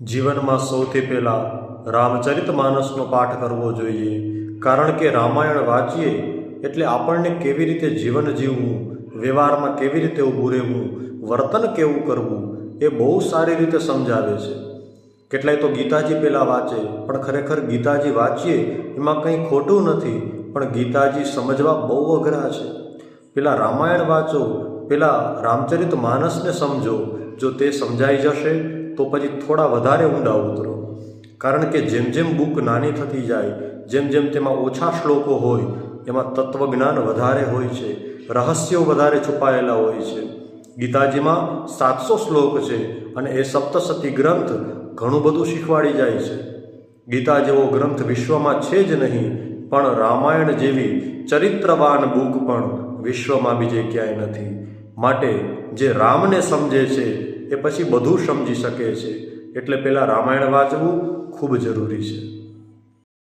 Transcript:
જીવનમાં સૌથી પહેલાં રામચરિત માનસનો પાઠ કરવો જોઈએ. કારણ કે રામાયણ વાંચીએ એટલે આપણને કેવી રીતે જીવન જીવવું, વ્યવહારમાં કેવી રીતે ઊભું રહેવું, વર્તન કેવું કરવું એ બહુ સારી રીતે સમજાવે છે. કેટલાય તો ગીતાજી પહેલાં વાંચે, પણ ખરેખર ગીતાજી વાંચીએ એમાં કંઈ ખોટું નથી, પણ ગીતાજી સમજવા બહુ અઘરા છે. પેલા રામાયણ વાંચો પેલા રામચરિત માનસને સમજો, જો તે સમજાઈ જશે તો પછી થોડા વધારે ઊંડા ઉતરો. કારણ કે જેમ જેમ બુક નાની થતી જાય, જેમ જેમ તેમાં ઓછા શ્લોકો હોય, એમાં તત્વજ્ઞાન વધારે હોય છે, રહસ્યો વધારે છુપાયેલા હોય છે. ગીતાજીમાં સાતસો શ્લોક છે અને એ સપ્તસતી ગ્રંથ ઘણું બધું શીખવાડી જાય છે. ગીતા જેવો ગ્રંથ વિશ્વમાં છે જ નહીં, પણ રામાયણ જેવી ચરિત્રવાન બુક પણ વિશ્વમાં બીજે ક્યાંય નથી. માટે જે રામને સમજે છે એ પછી બધું સમજી શકે છે. એટલે પહેલાં રામાયણ વાંચવું ખૂબ જરૂરી છે.